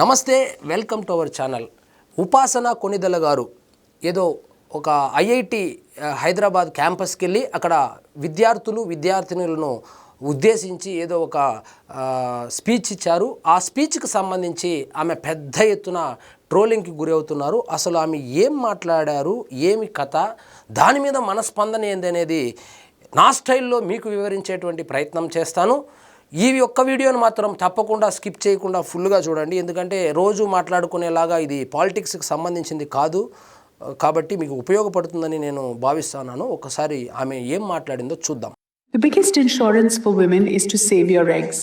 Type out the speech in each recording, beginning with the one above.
నమస్తే welcome to our channel. ఉపాసన కొనిదల గారు ఏదో ఒక ఐఐటి హైదరాబాద్ క్యాంపస్కి వెళ్ళి అక్కడ విద్యార్థులు విద్యార్థినులను ఉద్దేశించి ఏదో ఒక స్పీచ్ ఇచ్చారు. ఆ స్పీచ్కి సంబంధించి ఆమె పెద్ద ఎత్తున ట్రోలింగ్కి గురి అవుతున్నారు అసలు ఆమె ఏం మాట్లాడారు? ఏమి కథ? దాని మీద మనస్పందన ఏందనేది నా స్టైల్లో మీకు వివరించేటువంటి ప్రయత్నం చేస్తాను. ఈ ఒక్క వీడియోని మాత్రం తప్పకుండా స్కిప్ చేయకుండా ఫుల్గా చూడండి ఎందుకంటే రోజు మాట్లాడుకునేలాగా ఇది పాలిటిక్స్కి సంబంధించింది కాదు కాబట్టి మీకు ఉపయోగపడుతుందని నేను భావిస్తున్నాను ఒకసారి ఆమె ఏం మాట్లాడిందో చూద్దాం The biggest insurance for women is to save your eggs.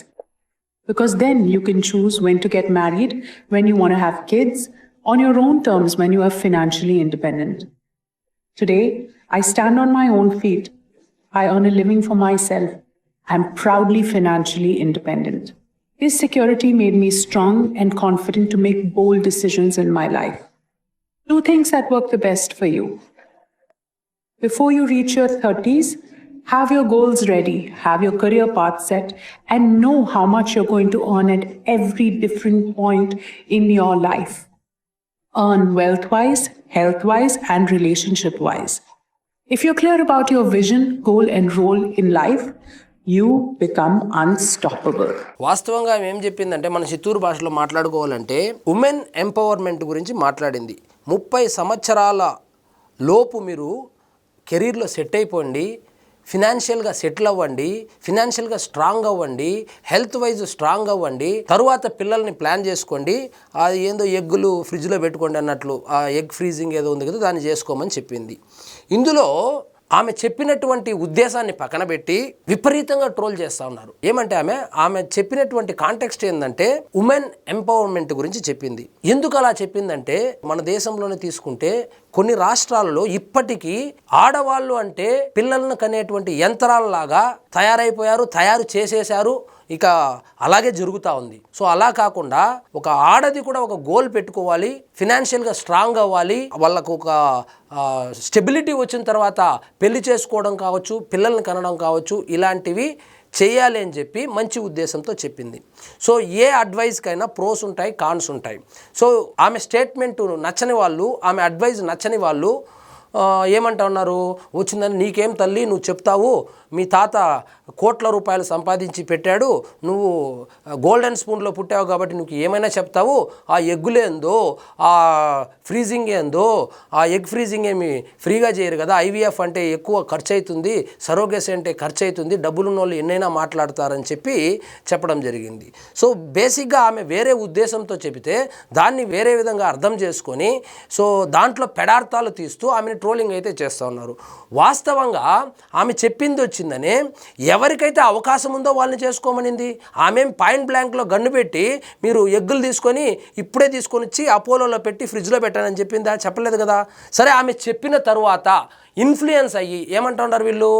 Because then you can choose when to get married, when you want to have kids, on your own terms when you are financially independent. Today, I stand on my own feet. I earn a living for myself. I'm proudly financially independent. This security made me strong and confident to make bold decisions in my life. Do things that work the best for you. Before you reach your 30s, have your goals ready, have your career path set, and know how much you're going to earn at every different point in your life. Earn wealth wise, health wise, and relationship wise. If you're clear about your vision, goal, and role in life, you become unstoppable. వాస్తవంగా ఆమె ఏం చెప్పిందంటే మన చిత్తూరు భాషలో మాట్లాడుకోవాలంటే women empowerment గురించి మాట్లాడింది ముప్పై సంవత్సరాల లోపు మీరు కెరీర్లో సెట్ అయిపోండి ఫినాన్షియల్గా సెటిల్ అవ్వండి ఫినాన్షియల్గా స్ట్రాంగ్ అవ్వండి హెల్త్ వైజ్ స్ట్రాంగ్ అవ్వండి తరువాత పిల్లల్ని ప్లాన్ చేసుకోండి అది ఏందో ఎగ్గులు ఫ్రిడ్జ్లో పెట్టుకోండి అన్నట్లు ఆ ఎగ్ ఫ్రీజింగ్ ఏదో ఉంది కదా దాన్ని చేసుకోమని చెప్పింది ఇందులో ఆమె చెప్పినటువంటి ఉద్దేశాన్ని పక్కన పెట్టి విపరీతంగా ట్రోల్ చేస్తూ ఉన్నారు. ఏమంటే ఆమె ఆమె చెప్పినటువంటి కాంటెక్స్ట్ ఏంటంటే ఉమెన్ ఎంపవర్మెంట్ గురించి చెప్పింది. ఎందుకు అలా చెప్పిందంటే మన దేశంలోనే తీసుకుంటే కొన్ని రాష్ట్రాలలో ఇప్పటికీ ఆడవాళ్ళు అంటే పిల్లలను కనేటువంటి యంత్రాలలాగా తయారైపోయారు తయారు చేసేశారు ఇక అలాగే జరుగుతూ ఉంది. సో అలా కాకుండా ఒక ఆడది కూడా ఒక గోల్ పెట్టుకోవాలి ఫినాన్షియల్గా స్ట్రాంగ్ అవ్వాలి వాళ్ళకు ఒక స్టెబిలిటీ వచ్చిన తర్వాత పెళ్ళి చేసుకోవడం కావచ్చు పిల్లల్ని కనడం కావచ్చు ఇలాంటివి చేయాలి అని చెప్పి మంచి ఉద్దేశంతో చెప్పింది. సో ఏ అడ్వైస్కైనా ప్రోస్ ఉంటాయి కాన్స్ ఉంటాయి. సో ఆమె స్టేట్మెంట్ నచ్చని వాళ్ళు ఆమె అడ్వైజ్ నచ్చని వాళ్ళు ఏమంటా ఉన్నారు వచ్చిందని నీకేం తల్లి? నువ్వు చెప్తావు. మీ తాత కోట్ల రూపాయలు సంపాదించి పెట్టాడు. నువ్వు గోల్డెన్ స్పూన్లో పుట్టావు కాబట్టి నువ్వు ఏమైనా చెప్తావు? ఆ ఎగ్గులేందో ఆ ఫ్రీజింగ్ ఏందో? ఆ ఎగ్ ఫ్రీజింగ్ ఏమి ఫ్రీగా చేయరు కదా? ఐవీఎఫ్ అంటే ఎక్కువ ఖర్చు అవుతుంది సరోగేసీ అంటే ఖర్చు అవుతుంది డబ్బులున్న వాళ్ళు ఎన్నైనా మాట్లాడతారని చెప్పి చెప్పడం జరిగింది. సో బేసిక్గా ఆమె వేరే ఉద్దేశంతో చెబితే దాన్ని వేరే విధంగా అర్థం చేసుకొని సో దాంట్లో పెడార్థాలు తీస్తూ ఆమెను ట్రోలింగ్ అయితే చేస్తూ ఉన్నారు. వాస్తవంగా ఆమె చెప్పింది వచ్చిందని ఎవరికైతే అవకాశం ఉందో వాళ్ళని చేసుకోమనింది. ఆమె పాయింట్ బ్లాంక్లో గన్ను పెట్టి మీరు ఎగ్గులు తీసుకొని ఇప్పుడే తీసుకొని వచ్చి అపోలోలో పెట్టి ఫ్రిడ్జ్లో పెట్టానని చెప్పిందా? చెప్పలేదు కదా. సరే ఆమె చెప్పిన తర్వాత ఇన్ఫ్లుయెన్స్ అయ్యి ఏమంటున్నారు వీళ్ళు?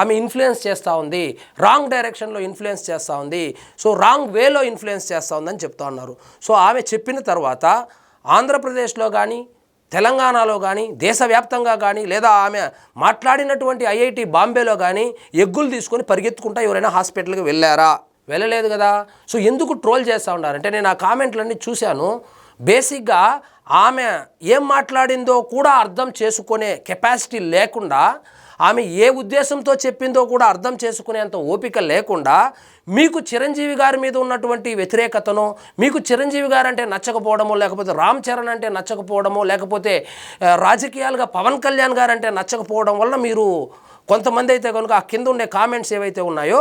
ఆమె ఇన్ఫ్లుయెన్స్ చేస్తూ ఉంది. రాంగ్ డైరెక్షన్లో ఇన్ఫ్లుయెన్స్ చేస్తూ ఉంది. సో రాంగ్ వేలో ఇన్ఫ్లుయెన్స్ చేస్తూ ఉందని చెప్తా ఉన్నారు. సో ఆమె చెప్పిన తర్వాత ఆంధ్రప్రదేశ్లో కానీ తెలంగాణలో కానీ దేశవ్యాప్తంగా కానీ లేదా ఆమె మాట్లాడినటువంటి ఐఐటి బాంబేలో కానీ ఎగ్గులు తీసుకొని పరిగెత్తుకుంటా ఎవరైనా హాస్పిటల్కి వెళ్ళారా? వెళ్ళలేదు కదా. సో ఎందుకు ట్రోల్ చేస్తూ ఉన్నారంటే నేను ఆ కామెంట్లన్నీ చూశాను. బేసిక్గా ఆమె ఏం మాట్లాడిందో కూడా అర్థం చేసుకునే కెపాసిటీ లేకుండా ఆమె ఏ ఉద్దేశంతో చెప్పిందో కూడా అర్థం చేసుకునేంత ఓపిక లేకుండా మీకు చిరంజీవి గారి మీద ఉన్నటువంటి వ్యతిరేకతను మీకు చిరంజీవి గారు అంటే నచ్చకపోవడమో లేకపోతే రామ్ చరణ్ అంటే నచ్చకపోవడమో లేకపోతే రాజకీయాలుగా పవన్ కళ్యాణ్ గారు అంటే నచ్చకపోవడం వల్ల మీరు కొంతమంది అయితే కనుక ఆ కింద ఉండే కామెంట్స్ ఏవైతే ఉన్నాయో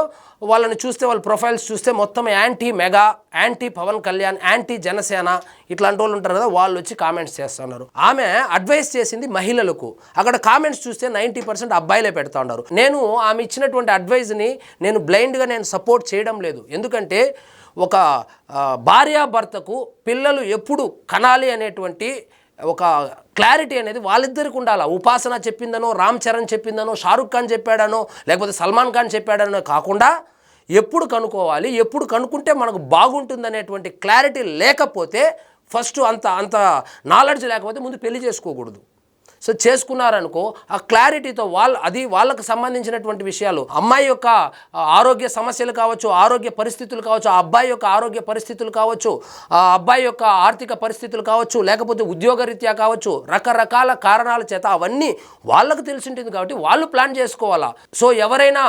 వాళ్ళని చూస్తే వాళ్ళ ప్రొఫైల్స్ చూస్తే మొత్తం anti mega anti Pawan Kalyan anti Janasena ఇట్లాంటి వాళ్ళు ఉంటారు కదా వాళ్ళు వచ్చి కామెంట్స్ చేస్తున్నారు. ఆమె అడ్వైస్ చేసింది మహిళలకు. అక్కడ కామెంట్స్ చూస్తే నైంటీ పర్సెంట్ అబ్బాయిలే పెడతా ఉన్నారు. నేను ఆమె ఇచ్చినటువంటి అడ్వైజ్ని నేను బ్లైండ్గా నేను సపోర్ట్ చేయడం లేదు. ఎందుకంటే ఒక భార్యాభర్తకు పిల్లలు ఎప్పుడు కనాలి అనేటువంటి ఒక క్లారిటీ అనేది వాళ్ళిద్దరికి ఉండాలి? ఉపాసన చెప్పిందనో రామ్ చరణ్ చెప్పిందనో షారుఖ్ ఖాన్ చెప్పాడనో లేకపోతే సల్మాన్ ఖాన్ చెప్పాడనో కాకుండా ఎప్పుడు కనుక్కోవాలి? ఎప్పుడు కనుక్కుంటే మనకు బాగుంటుందనేటువంటి క్లారిటీ లేకపోతే ఫస్ట్ అంత అంత నాలెడ్జ్ లేకపోతే ముందు పెళ్ళి చేసుకోకూడదు. సో చేసుకున్నారనుకో ఆ క్లారిటీతో వాళ్ళ అది వాళ్ళకు సంబంధించినటువంటి విషయాలు. అమ్మాయి యొక్క ఆరోగ్య సమస్యలు కావచ్చు ఆరోగ్య పరిస్థితులు కావచ్చు ఆ అబ్బాయి యొక్క ఆరోగ్య పరిస్థితులు కావచ్చు ఆ అబ్బాయి యొక్క ఆర్థిక పరిస్థితులు కావచ్చు లేకపోతే ఉద్యోగరీత్యా కావచ్చు రకరకాల కారణాల చేత అవన్నీ వాళ్ళకు తెలిసి ఉంటుంది కాబట్టి వాళ్ళు ప్లాన్ చేసుకోవాలా. సో ఎవరైనా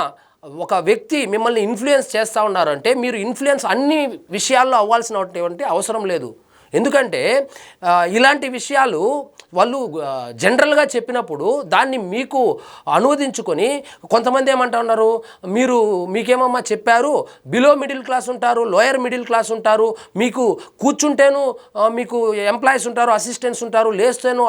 ఒక వ్యక్తి మిమ్మల్ని ఇన్ఫ్లుయెన్స్ చేస్తూ ఉన్నారంటే మీరు ఇన్ఫ్లుయెన్స్ అన్ని విషయాల్లో అవ్వాల్సినటువంటి అవసరం లేదు. ఎందుకంటే ఇలాంటి విషయాలు వాళ్ళు జనరల్గా చెప్పినప్పుడు దాన్ని మీకు అనువదించుకొని కొంతమంది ఏమంటా ఉన్నారు మీరు మీకేమమ్మా చెప్పారు? బిలో మిడిల్ క్లాస్ ఉంటారు లోయర్ మిడిల్ క్లాస్ ఉంటారు మీకు కూర్చుంటేను మీకు ఎంప్లాయీస్ ఉంటారు అసిస్టెంట్స్ ఉంటారు లేస్తేను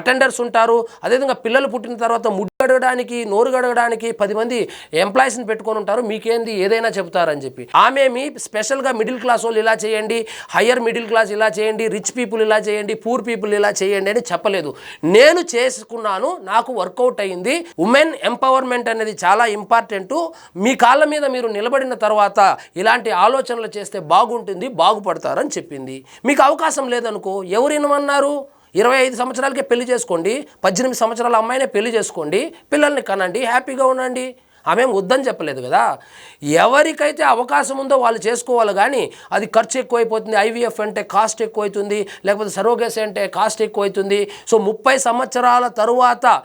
అటెండర్స్ ఉంటారు. అదేవిధంగా పిల్లలు పుట్టిన తర్వాత గడగడానికి నోరు గడగడానికి పది మంది ఎంప్లాయీస్ని పెట్టుకొని ఉంటారు. మీకేంది? ఏదైనా చెప్తారని చెప్పి. ఆమె మీ స్పెషల్గా మిడిల్ క్లాస్ వాళ్ళు ఇలా చేయండి హయ్యర్ మిడిల్ క్లాస్ ఇలా చేయండి రిచ్ పీపుల్ ఇలా చేయండి పూర్ పీపుల్ ఇలా చేయండి అని చెప్పలేదు. నేను చేసుకున్నాను నాకు వర్కౌట్ అయింది. ఉమెన్ ఎంపవర్మెంట్ అనేది చాలా ఇంపార్టెంట్ మీ కాళ్ళ మీద మీరు నిలబడిన తర్వాత ఇలాంటి ఆలోచనలు చేస్తే బాగుంటుంది బాగుపడతారని చెప్పింది. మీకు అవకాశం లేదనుకో ఎవరు వినమన్నారు? ఇరవై ఐదు సంవత్సరాలకే పెళ్ళి చేసుకోండి పద్దెనిమిది సంవత్సరాల అమ్మాయినే పెళ్ళి చేసుకోండి పిల్లల్ని కనండి హ్యాపీగా ఉండండి. ఆమె వద్దని చెప్పలేదు కదా? ఎవరికైతే అవకాశం ఉందో వాళ్ళు చేసుకోవాలి కానీ అది ఖర్చు ఎక్కువైపోతుంది. ఐవీఎఫ్ అంటే కాస్ట్ ఎక్కువైతుంది. లేకపోతే సరోగేసీ అంటే కాస్ట్ ఎక్కువైతుంది. సో ముప్పై సంవత్సరాల తరువాత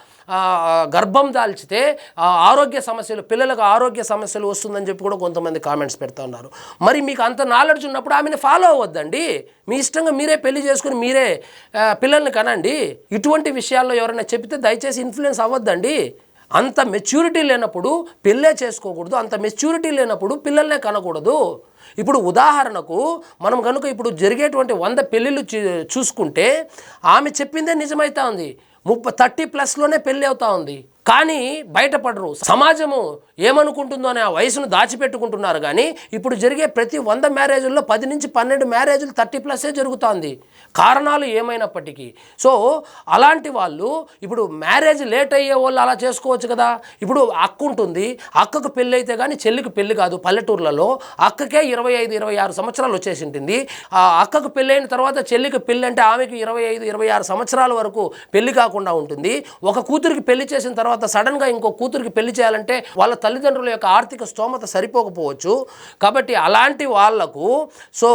గర్భం దాల్చితే ఆరోగ్య సమస్యలు పిల్లలకు ఆరోగ్య సమస్యలు వస్తుందని చెప్పి కూడా కొంతమంది కామెంట్స్ పెడతా ఉన్నారు. మరి మీకు అంత నాలెడ్జ్ ఉన్నప్పుడు ఆమెను ఫాలో అవ్వద్దండి. మీ ఇష్టంగా మీరే పెళ్ళి చేసుకుని మీరే పిల్లల్ని కనండి. ఇటువంటి విషయాల్లో ఎవరైనా చెప్తే దయచేసి ఇన్ఫ్లుయెన్స్ అవ్వద్దండి. అంత మెచ్యూరిటీ లేనప్పుడు పెళ్ళే చేసుకోకూడదు అంత మెచ్యూరిటీ లేనప్పుడు పిల్లల్నే కనకూడదు. ఇప్పుడు ఉదాహరణకు మనం కనుక ఇప్పుడు జరిగేటువంటి వంద పెళ్ళిళ్ళు చూ- చూసుకుంటే ఆమె చెప్పిందే నిజమైతా ఉంది. ముప్పై థర్టీ ప్లస్లోనే పెళ్ళి అవుతా ఉంది. కానీ బయటపడరు. సమాజము ఏమనుకుంటుందో అనే ఆ వయసును దాచిపెట్టుకుంటున్నారు కానీ ఇప్పుడు జరిగే ప్రతి వంద మ్యారేజుల్లో పది నుంచి పన్నెండు మ్యారేజులు థర్టీ ప్లస్సే జరుగుతోంది. కారణాలు ఏమైనప్పటికీ. సో అలాంటి వాళ్ళు ఇప్పుడు మ్యారేజ్ లేట్ అయ్యే వాళ్ళు అలా చేసుకోవచ్చు కదా. ఇప్పుడు అక్క ఉంటుంది. అక్కకు పెళ్ళి అయితే కానీ చెల్లికి పెళ్ళి కాదు పల్లెటూర్లలో. అక్కకే ఇరవై ఐదు ఇరవై ఆరు సంవత్సరాలు వచ్చేసి ఉంటుంది ఆ అక్కకు పెళ్ళైన తర్వాత చెల్లికి పెళ్ళి అంటే ఆమెకి ఇరవై ఐదు ఇరవై ఆరు సంవత్సరాల వరకు పెళ్ళి కాకుండా ఉంటుంది. ఒక కూతురికి పెళ్ళి చేసిన తర్వాత సడన్గా ఇంకో కూతురికి పెళ్ళి చేయాలంటే వాళ్ళ తల్లిదండ్రుల యొక్క ఆర్థిక స్తోమత సరిపోకపోవచ్చు. కాబట్టి అలాంటి వాళ్ళకు సో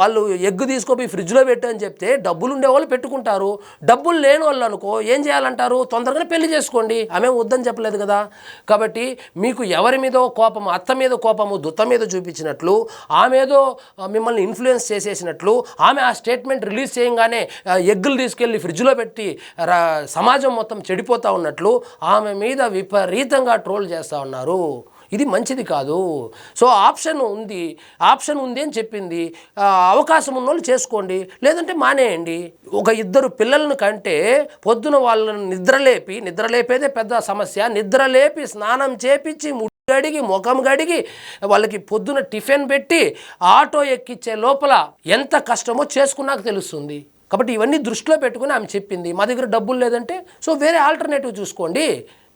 వాళ్ళు ఎగ్గు తీసుకొని ఫ్రిడ్జ్లో పెట్టు అని చెప్తే డబ్బులు ఉండే వాళ్ళు పెట్టుకుంటారు. డబ్బులు లేని వాళ్ళు అనుకో ఏం చేయాలంటారు? తొందరగానే పెళ్ళి చేసుకోండి. ఆమె వద్దని చెప్పలేదు కదా. కాబట్టి మీకు ఎవరి మీదో కోపము అత్త మీద కోపము దుత్త మీద చూపించినట్లు ఆమె ఏదో మిమ్మల్ని ఇన్ఫ్లుయెన్స్ చేసేసినట్లు ఆమె ఆ స్టేట్మెంట్ రిలీజ్ చేయగానే ఎగ్గులు తీసుకెళ్ళి ఫ్రిడ్జ్లో పెట్టి సమాజం మొత్తం చెడిపోతూ ఉన్నట్లు ఆమె ఆమె మీద విపరీతంగా ట్రోల్ చేస్తూ ఉన్నారు. ఇది మంచిది కాదు. సో ఆప్షన్ ఉంది. ఆప్షన్ ఉంది అని చెప్పింది. అవకాశం ఉన్న వాళ్ళు చేసుకోండి. లేదంటే మానేయండి. ఒక ఇద్దరు పిల్లలను కంటే పొద్దున వాళ్ళని నిద్రలేపి నిద్రలేపేదే పెద్ద సమస్య. నిద్రలేపి స్నానం చేపించి గడిగి ముఖం గడిగి వాళ్ళకి పొద్దున టిఫిన్ పెట్టి ఆటో ఎక్కించే లోపల ఎంత కష్టమో చేసుకున్నాక తెలుస్తుంది. కాబట్టి ఇవన్నీ దృష్టిలో పెట్టుకుని ఆమె చెప్పింది. మా దగ్గర డబ్బులు లేదంటే సో వేరే ఆల్టర్నేటివ్ చూసుకోండి.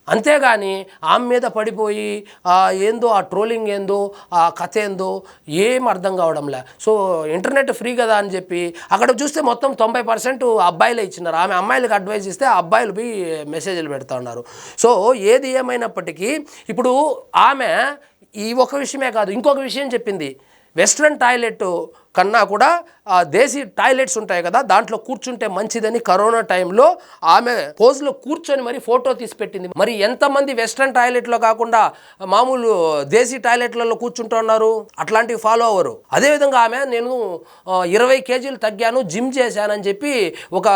అంతేగాని ఆమె మీద పడిపోయి ఏందో ఆ ట్రోలింగ్ ఏందో ఆ కథ ఏందో ఏం అర్థం కావడంలే. సో ఇంటర్నెట్ ఫ్రీ కదా అని చెప్పి అక్కడ చూస్తే మొత్తం తొంభై పర్సెంట్ అబ్బాయిలే ఇచ్చినారు. ఆమె అమ్మాయిలకు అడ్వైజ్ ఇస్తే అబ్బాయిలు పోయి మెసేజ్లు పెడతా ఉన్నారు. సో ఏది ఏమైనప్పటికీ ఇప్పుడు ఆమె ఈ ఒక విషయమే కాదు ఇంకొక విషయం చెప్పింది. వెస్ట్రన్ టాయిలెట్ కన్నా కూడా ఆ దేశీ టాయిలెట్స్ ఉంటాయి కదా దాంట్లో కూర్చుంటే మంచిదని కరోనా టైంలో ఆమె పోజ్లో కూర్చొని మరి ఫోటో తీసి పెట్టింది. మరి ఎంతమంది వెస్ట్రన్ టాయిలెట్లో కాకుండా మామూలు దేశీ టాయిలెట్లలో కూర్చుంటున్నారు అట్లాంటివి ఫాలో అవ్వరు. అదేవిధంగా ఆమె నేను ఇరవై కేజీలు తగ్గాను జిమ్ చేశానని చెప్పి ఒక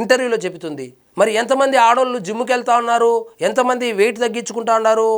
ఇంటర్వ్యూలో చెబుతుంది. మరి ఎంతమంది ఆడవాళ్ళు జిమ్కి వెళ్తా ఉన్నారు? ఎంతమంది వెయిట్ తగ్గించుకుంటా ఉన్నారు?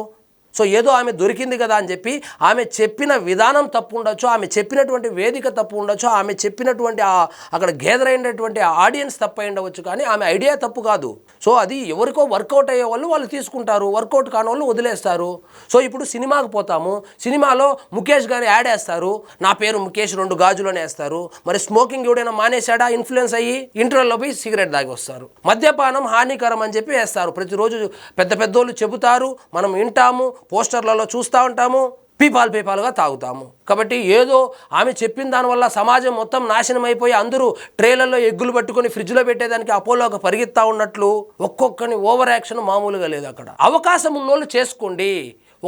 సో ఏదో ఆమె దొరికింది కదా అని చెప్పి ఆమె చెప్పిన విధానం తప్పు ఉండొచ్చు ఆమె చెప్పినటువంటి వేదిక తప్పు ఉండొచ్చు ఆమె చెప్పినటువంటి ఆ అక్కడ గేదర్ అయినటువంటి ఆడియన్స్ తప్పు అయి ఉండవచ్చు కానీ ఆమె ఐడియా తప్పు కాదు. సో అది ఎవరికో వర్కౌట్ అయ్యే వాళ్ళు వాళ్ళు తీసుకుంటారు వర్కౌట్ కాని వాళ్ళు వదిలేస్తారు. సో ఇప్పుడు సినిమాకి పోతాము సినిమాలో ముఖేష్ గారు యాడ్ వేస్తారు నా పేరు ముఖేష్ రెండు గాజులోనే వేస్తారు మరి స్మోకింగ్ ఎవడైనా మానేశాడా ఇన్ఫ్లుయెన్స్ అయ్యి ఇంటర్వెల్లో పోయి సిగరెట్ దాగి వస్తారు మద్యపానం హానికరం అని చెప్పి వేస్తారు. ప్రతిరోజు పెద్ద పెద్దోళ్ళు చెబుతారు మనం వింటాము పోస్టర్లలో చూస్తూ ఉంటాము పీపాల్ పీపాలుగా తాగుతాము. కాబట్టి ఏదో ఆమె చెప్పిన దానివల్ల సమాజం మొత్తం నాశనం అయిపోయి అందరూ ట్రేలర్లో ఎగ్గులు పట్టుకొని ఫ్రిడ్జ్లో పెట్టేదానికి అపోలోకి పరిగెత్తా ఉన్నట్లు ఒక్కొక్కని ఓవర్ యాక్షన్ మామూలుగా లేదు అక్కడ. అవకాశం ఉన్నోళ్ళు చేసుకోండి.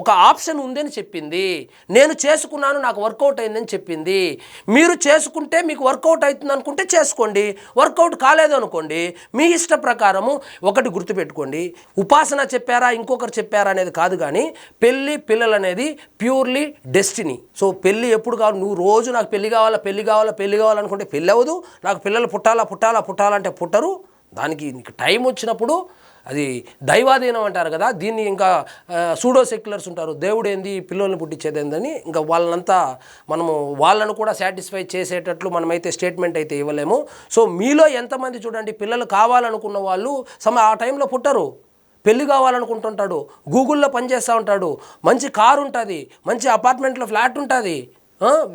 ఒక ఆప్షన్ ఉందని చెప్పింది. నేను చేసుకున్నాను నాకు వర్కౌట్ అయిందని చెప్పింది. మీరు చేసుకుంటే మీకు వర్కౌట్ అవుతుంది అనుకుంటే చేసుకోండి. వర్కౌట్ కాలేదు అనుకోండి మీ ఇష్ట ప్రకారము ఒకటి గుర్తుపెట్టుకోండి. ఉపాసన చెప్పారా ఇంకొకరు చెప్పారా అనేది కాదు కానీ పెళ్ళి పిల్లలు అనేది ప్యూర్లీ డెస్టినీ. సో పెళ్ళి ఎప్పుడు కావాలి? నువ్వు రోజు నాకు పెళ్ళి కావాలా పెళ్ళి కావాలా పెళ్ళి కావాలనుకుంటే పెళ్ళి అవ్వదు నాకు పిల్లలు పుట్టాలా పుట్టాలా పుట్టాలంటే పుట్టరు. దానికి నీకు టైం వచ్చినప్పుడు అది దైవాధీనం అంటారు కదా దీన్ని ఇంకా సూడో సెక్యులర్స్ ఉంటారు దేవుడు ఏంది పిల్లల్ని పుట్టించేదేందని ఇంకా వాళ్ళనంతా మనము వాళ్ళను కూడా సాటిస్ఫై చేసేటట్లు మనమైతే స్టేట్మెంట్ అయితే ఇవ్వలేము. సో మీలో ఎంతమంది చూడండి పిల్లలు కావాలనుకున్న వాళ్ళు సమ ఆ టైంలో పుట్టరు. పెళ్ళి కావాలనుకుంటుంటాడు గూగుల్లో పనిచేస్తూ ఉంటాడు మంచి కారు ఉంటుంది మంచి అపార్ట్మెంట్లో ఫ్లాట్ ఉంటుంది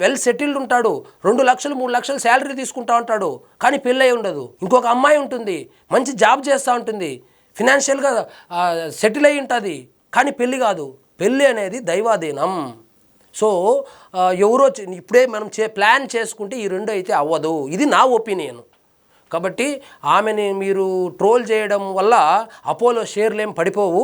వెల్ సెటిల్డ్ ఉంటాడు రెండు లక్షలు మూడు లక్షలు శాలరీ తీసుకుంటా ఉంటాడు కానీ పెళ్ళై ఉండదు. ఇంకొక అమ్మాయి ఉంటుంది మంచి జాబ్ చేస్తూ ఉంటుంది ఫినాన్షియల్గా సెటిల్ అయి ఉంటుంది. కానీ పెళ్ళి కాదు. పెళ్ళి అనేది దైవాధీనం. సో ఎవరో ఇప్పుడే మనం చే ప్లాన్ చేసుకుంటే ఈ రెండు అయితే అవ్వదు. ఇది నా ఒపీనియన్. కాబట్టి ఆమెని మీరు ట్రోల్ చేయడం వల్ల అపోలో షేర్లు ఏం పడిపోవు.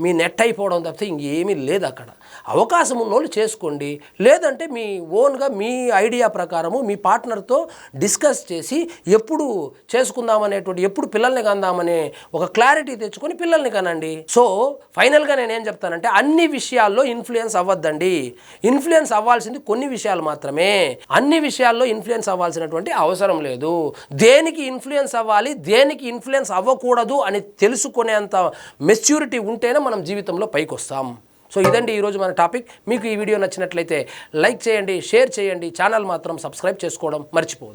మీ నెట్ అయిపోవడం తప్పితే ఇంకేమీ లేదు అక్కడ. అవకాశం ఉన్నోళ్ళు చేసుకోండి. లేదంటే మీ ఓన్గా మీ ఐడియా ప్రకారము మీ పార్ట్నర్తో డిస్కస్ చేసి ఎప్పుడు చేసుకుందామనేటువంటి ఎప్పుడు పిల్లల్ని కందామనే ఒక క్లారిటీ తెచ్చుకొని పిల్లల్ని కనండి. సో ఫైనల్గా నేనేం చెప్తానంటే అన్ని విషయాల్లో ఇన్ఫ్లుయెన్స్ అవ్వద్దండి. ఇన్ఫ్లుయెన్స్ అవ్వాల్సింది కొన్ని విషయాలు మాత్రమే. అన్ని విషయాల్లో ఇన్ఫ్లుయెన్స్ అవ్వాల్సినటువంటి అవసరం లేదు. దేనికి ఇన్ఫ్లుయెన్స్ అవ్వాలి దేనికి ఇన్ఫ్లుయెన్స్ అవ్వకూడదు అని తెలుసుకునేంత మెచ్యూరిటీ ఉంటేనే మనం జీవితంలో పైకి వస్తాం సో ఇదండి ఈరోజు మన టాపిక్. మీకు ఈ వీడియో నచ్చినట్లయితే లైక్ చేయండి షేర్ చేయండి ఛానల్ మాత్రం సబ్స్క్రైబ్ చేసుకోవడం మర్చిపోవద్దు.